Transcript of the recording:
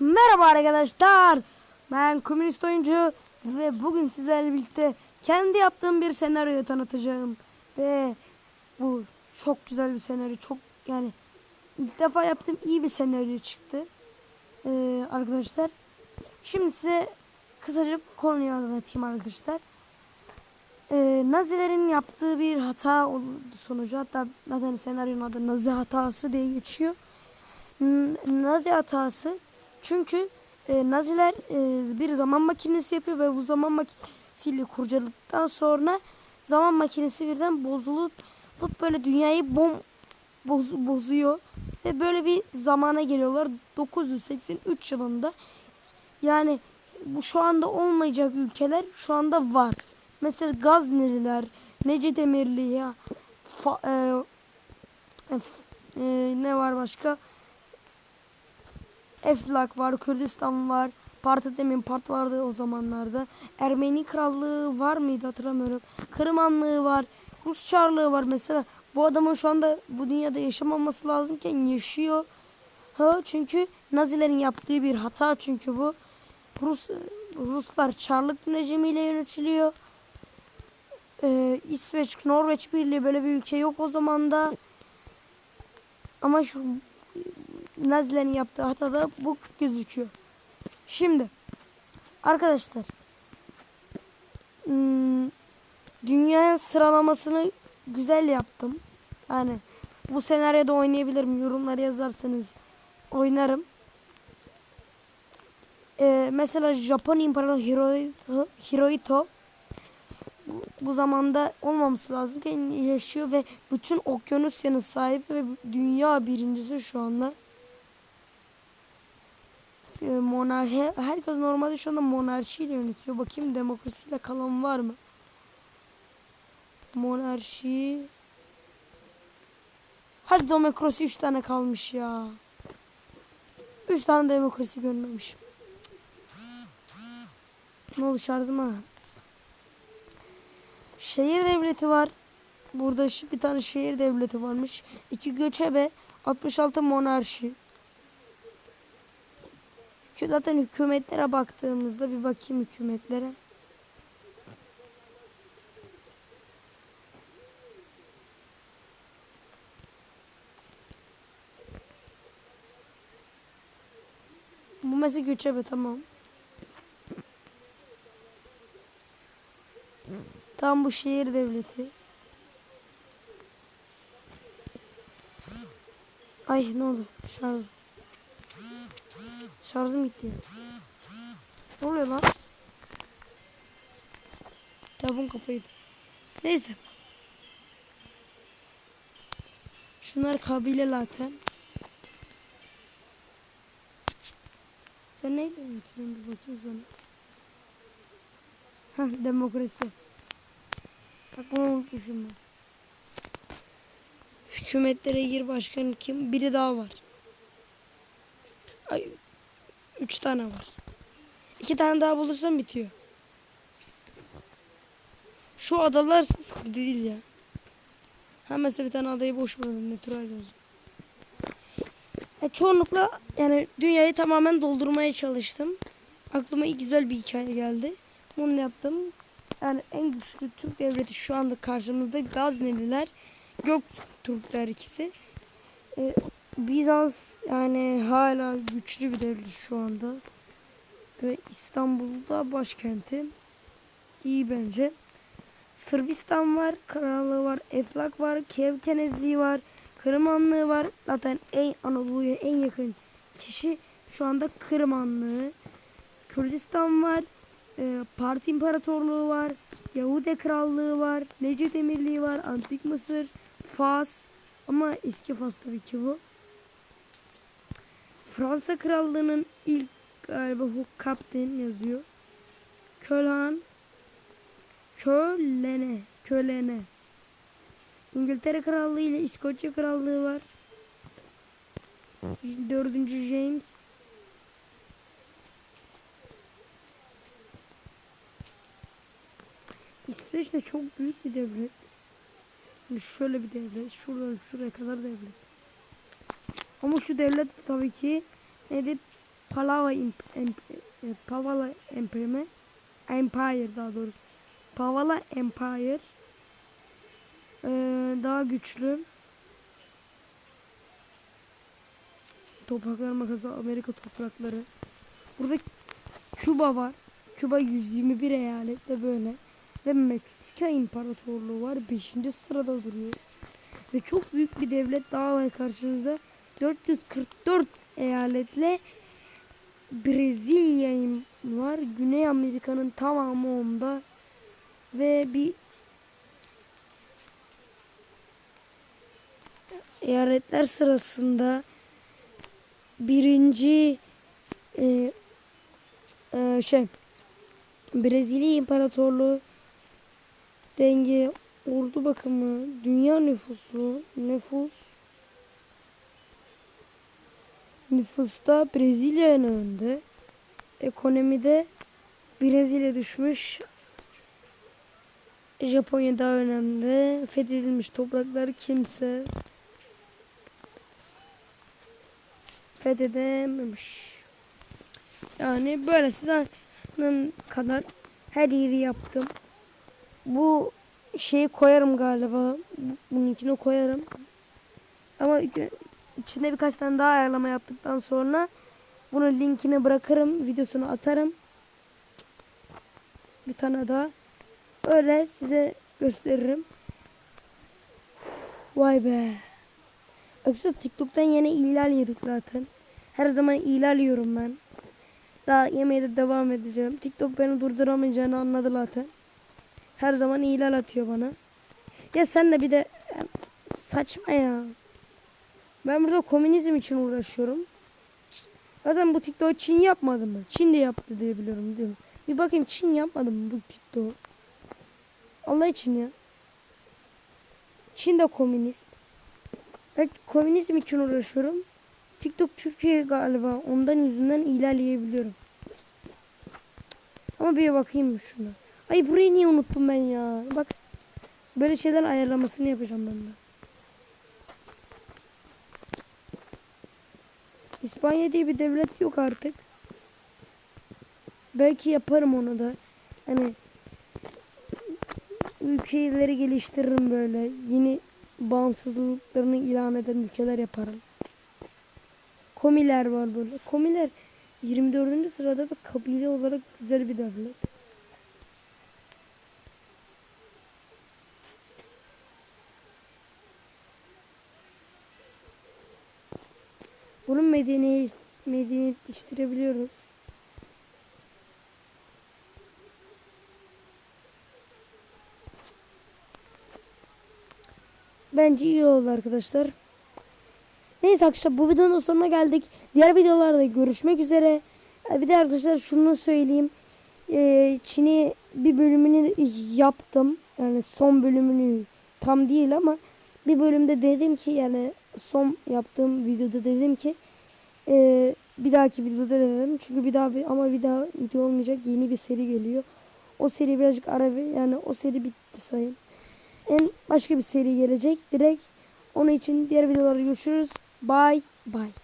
Merhaba arkadaşlar. Ben komünist oyuncu ve bugün sizlerle birlikte kendi yaptığım bir senaryoyu tanıtacağım. Ve bu çok güzel bir senaryo. Çok yani ilk defa yaptığım iyi bir senaryo çıktı. Ee, arkadaşlar. Şimdi size kısaca konuyu anlatayım arkadaşlar. Ee, Nazilerin yaptığı bir hata sonucu hatta zaten senaryonun adı Nazi hatası diye geçiyor. Nazi hatası çünkü e, Naziler e, bir zaman makinesi yapıyor ve bu zaman makinesiyle kurcaladıktan sonra zaman makinesi birden bozulup böyle dünyayı bom boz, bozuyor ve böyle bir zamana geliyorlar 983 yılında yani bu şu anda olmayacak ülkeler şu anda var. Mesela Gazneliler, Necdet Emirli ya fa, e, e, ne var başka? Eflak var, Kürdistan var. Parti demin part vardı o zamanlarda. Ermeni krallığı var mıydı hatırlamıyorum. Kırım var. Rus Çarlığı var mesela. Bu adamın şu anda bu dünyada yaşamaması lazımken yaşıyor. Ha, çünkü Nazilerin yaptığı bir hata çünkü bu. Rus Ruslar Çarlık rejimiyle yönetiliyor. Ee, İsveç, Norveç Birliği böyle bir ülke yok o zaman da. Ama şu Nazilerin yaptığı hatada bu gözüküyor. Şimdi arkadaşlar hmm, dünya sıralamasını güzel yaptım. Yani bu senaryoda oynayabilirim. Yorumlara yazarsanız oynarım. Ee, mesela Japon İmparatoru Hirohito, Hirohito bu, bu zamanda olmaması lazımken yaşıyor ve bütün Okyanusyan'ın sahibi ve dünya birincisi şu anda. Ee, monarşi herkes normalde şu anda monarşiyle yönetiyor. Bakayım demokrasiyle kalan var mı? Monarşi Hadi demokrasi 3 tane kalmış ya. 3 tane demokrasi görmemişim. Ne oldu şarjıma? Şehir devleti var. Burada bir tane şehir devleti varmış. İki göçebe, 66 monarşi. Zaten hükümetlere baktığımızda bir bakayım hükümetlere. Bu mesela göçebe tamam. Tam bu şehir devleti. Ay ne oldu? Şarjım. Şarjım gitti. Ne oluyor lan? Telefon kafaydı. Neyse. Şunlar kabile zaten. Sen neyle yönetiyorsun bir bakayım sana. Heh demokrasi. Bunu unutmuşum ben. Hükümetlere gir başkanı kim? Biri daha var. Ay, üç tane var. İki tane daha bulursam bitiyor. Şu adalar sıkıntı değil ya. Ha mesela bir tane adayı boş bıraktım. Natural olsun. Ya çoğunlukla yani dünyayı tamamen doldurmaya çalıştım. Aklıma iyi güzel bir hikaye geldi. Bunu yaptım. Yani en güçlü Türk devleti şu anda karşımızda Gazneliler, Göktürkler ikisi. Ee, Bizans yani hala güçlü bir devlet şu anda. Ve İstanbul'da başkenti. İyi bence. Sırbistan var, krallığı var, Eflak var, Kiev var, Kırım var. Zaten en Anadolu'ya en yakın kişi şu anda Kırım. Kürdistan var, e, Parti İmparatorluğu var, Yahudi Krallığı var, Necdet Emirliği var, Antik Mısır, Fas ama eski Fas tabii ki bu. Fransa Krallığı'nın ilk galiba bu kapten yazıyor. Kölhan, Kölene, Kölene. İngiltere Krallığı ile İskoçya Krallığı var. Dördüncü James. İsveç de çok büyük bir devlet. Şöyle bir devlet. Şuradan şuraya kadar devlet. Ama şu devlet tabii ki neydi? Palava imp, imp, Pavala Empire? Empire daha doğrusu. Pavala Empire ee, daha güçlü. Topraklar makası Amerika toprakları. Burada Küba var. Küba 121 eyalette böyle. Ve Meksika İmparatorluğu var. 5. sırada duruyor. Ve çok büyük bir devlet daha var karşınızda. 444 eyaletle Brezilya var. Güney Amerika'nın tamamı onda. Ve bir eyaletler sırasında birinci e, e, şey Brezilya İmparatorluğu denge ordu bakımı dünya nüfusu nüfus nüfusta Brezilya'nın önünde ekonomide Brezilya düşmüş Japonya daha önemli fethedilmiş topraklar kimse fethedememiş. Yani böyle sizden kadar her yeri yaptım. Bu şeyi koyarım galiba. Bunun içine koyarım. Ama içinde birkaç tane daha ayarlama yaptıktan sonra bunu linkine bırakırım. Videosunu atarım. Bir tane daha. Öyle size gösteririm. Vay be. Arkadaşlar TikTok'tan yine ihlal yedik zaten. Her zaman ihlal yiyorum ben. Daha yemeye de devam edeceğim. TikTok beni durduramayacağını anladı zaten. Her zaman ihlal atıyor bana. Ya sen de bir de saçma ya. Ben burada komünizm için uğraşıyorum. Zaten bu TikTok Çin yapmadı mı? Çin de yaptı diye biliyorum değil mi? Bir bakayım Çin yapmadı mı bu TikTok? Allah için ya. Çin de komünist. Ben komünizm için uğraşıyorum. TikTok Türkiye galiba. Ondan yüzünden ilerleyebiliyorum. Ama bir bakayım şuna. Ay burayı niye unuttum ben ya? Bak böyle şeyler ayarlamasını yapacağım ben de. İspanya diye bir devlet yok artık. Belki yaparım onu da. Hani ülkeleri geliştiririm böyle. Yeni bağımsızlıklarını ilan eden ülkeler yaparım. Komiler var böyle. Komiler 24. sırada da kabile olarak güzel bir devlet. Bunu medeniyet, medeniyetleştirebiliyoruz. Bence iyi oldu arkadaşlar. Neyse arkadaşlar bu videonun sonuna geldik. Diğer videolarda görüşmek üzere. Bir de arkadaşlar şunu söyleyeyim. Ee, Çin'i bir bölümünü yaptım. Yani son bölümünü tam değil ama bir bölümde dedim ki yani son yaptığım videoda dedim ki e, bir dahaki videoda dedim. Çünkü bir daha ama bir daha video olmayacak. Yeni bir seri geliyor. O seri birazcık ara yani o seri bitti sayın. En başka bir seri gelecek. Direkt onun için diğer videolarda görüşürüz. Bye bye.